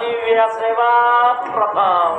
ದಿವ್ಯ ಸೇವಾ ಪ್ರಭಾವ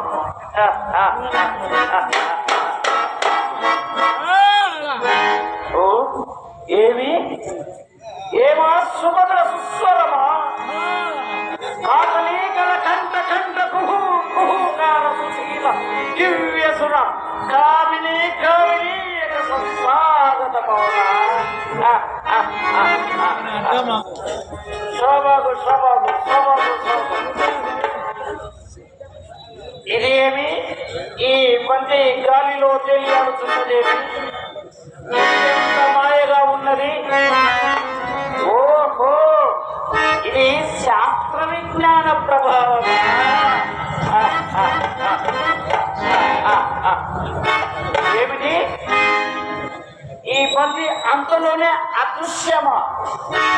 ఈ పది అంతలోనే అదృశ్యమా.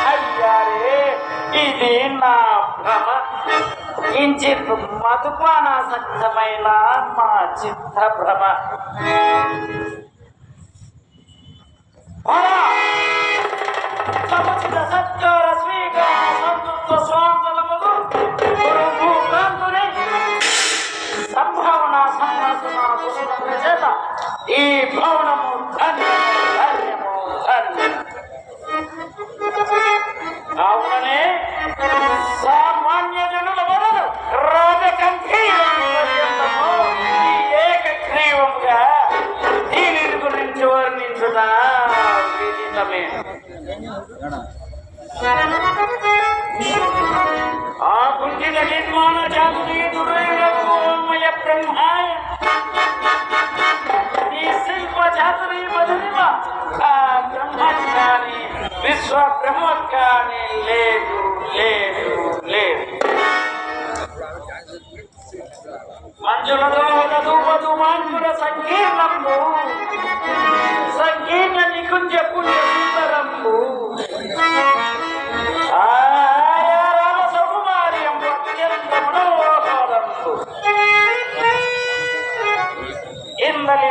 అయ్యారే ఇది నా భ్రమ. కించిత్ మధుపానాసక్తమైన మా చిత్త భ్రమ. భరా! సముచిత సత్కార స్వీకార సంతృప్త స్వాంతలములు గురు సంభావన సంభాషణ చేత ఈ భవనము కావుననే సామాన్య జనుల మొదలు రాజకంఠీరము పర్యంతము ఈ ఏకగ్రీవముగా దీని గురించి వర్ణించుట విదితమే ఆ కుంఠిత నిర్మాణ జాతుని దుర్మయ బ్రహ్మాయ ఈ శిల్ప జాతుని మధురిమ ఆ బ్రహ్మజ్ఞాని విశ్వ బ్రహ్మజ్ఞాని లేదు లేదు లేదు. మంజులతో ధూపదు మాంకుర సంకీర్ణము సంకీర్ణ నికుంజ పుణ్య సుందరము ఆయా రామ సౌకుమార్యం అత్యంత ఇందలి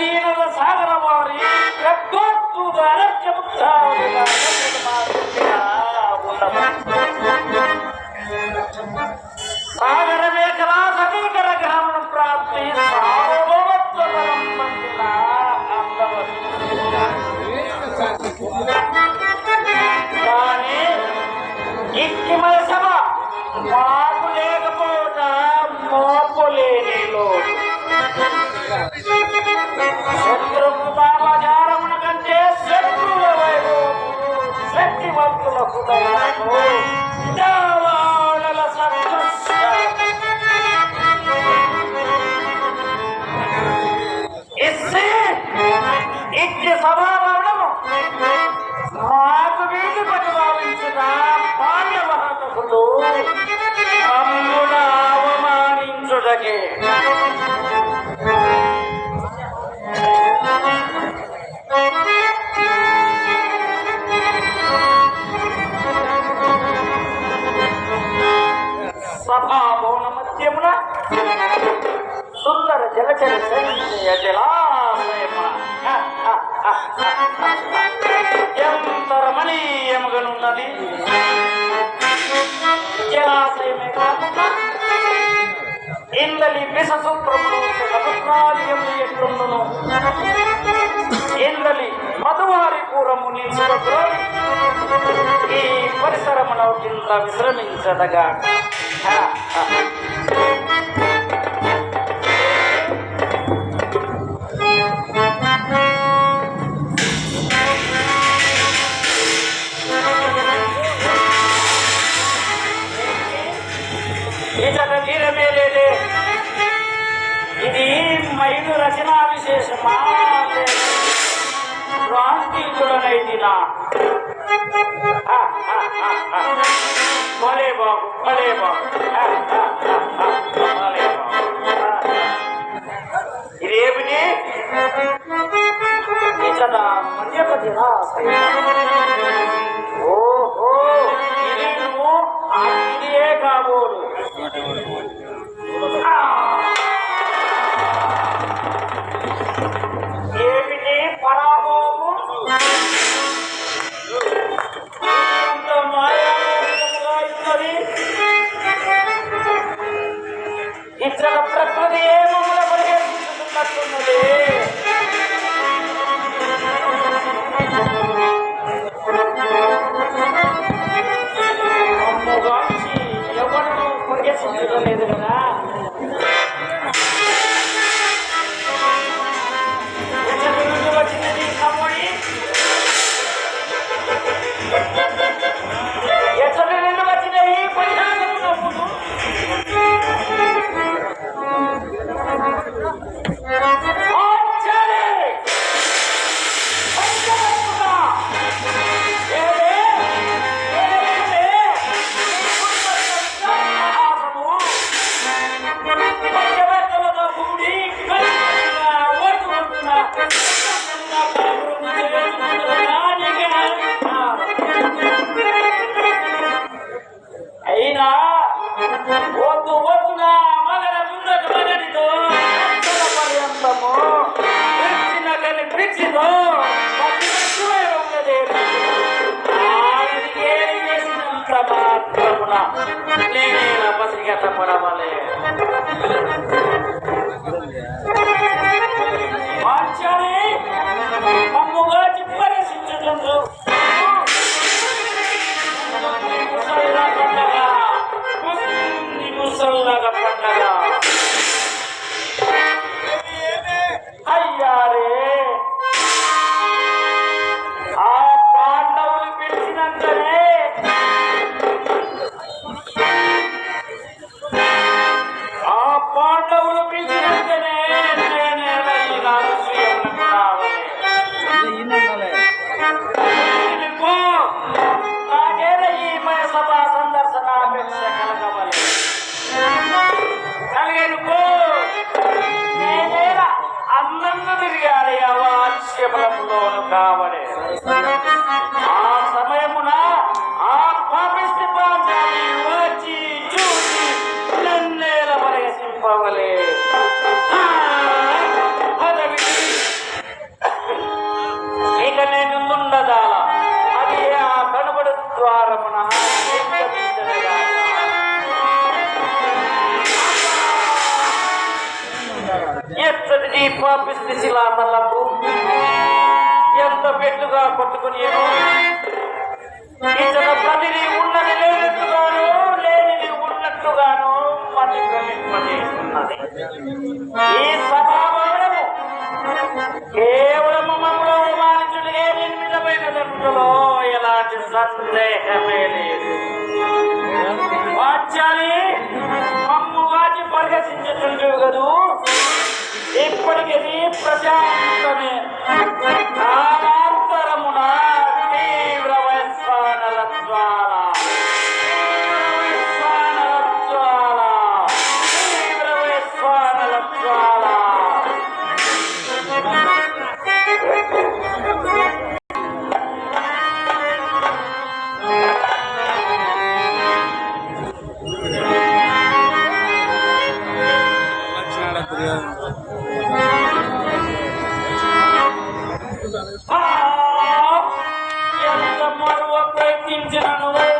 Yeah. ఎంత రమణీయముగానున్నది జలాశయమే కాకుండా ఇందలి విషసూత్రములు సముద్రాలయములు ఎట్లుండును? ఇందలి మధువారి పూరము నిలుచుటకు ఈ పరిసరమున కింద విశ్రమించదగా. నాకు సందేహమే లేదు వాచ్యాన్ని మమ్ము వాచి పరిహసించుతుండేవి కదూ ఇప్పటికి ప్రశాంతమే చాలా down away.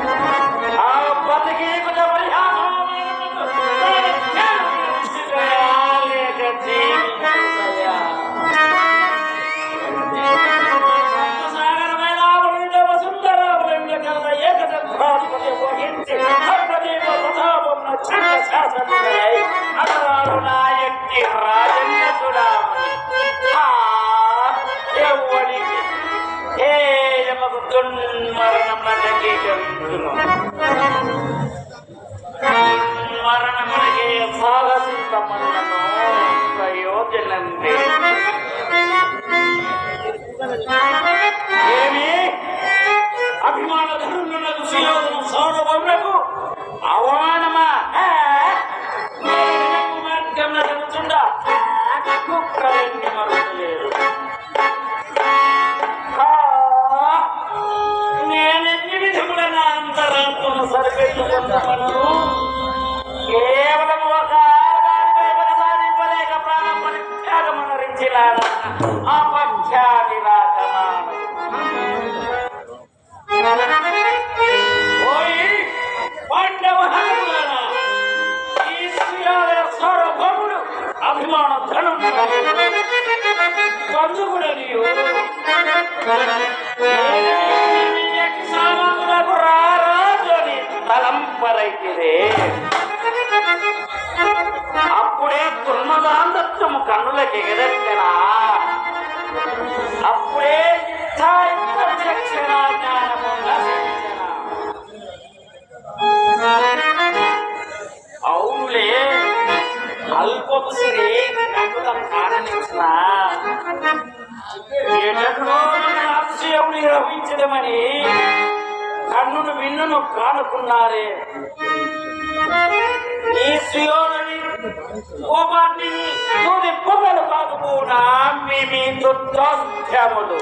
సముదరై అరుణాయక్తి రాజన్న చూడామని ఎవరికి ఏ ఎమకు దున్మరణం అంగీకరించును మరణమునకే సాగసింపమన్నను ప్రయోజనండి ఏమి అభిమాన ధరులను సుయోధన సౌరభములకు అవమానమా? కేవలం ఒక సాధింపలేక ప్రాణం పరిత్యాగం అనరించిన అపఖ్యాతి అభిమాన ధనం పంచుకుడని దుర్మలైతిదే అప్పుడే దుర్మదాంతత్వము కన్నులకి ఎగరెట్టినా అప్పుడే అవునులే అల్పపు శ్రీ కన్నుల ప్రాణించిన కన్నును విన్నును కానుకున్నారే. అధ్యాయములు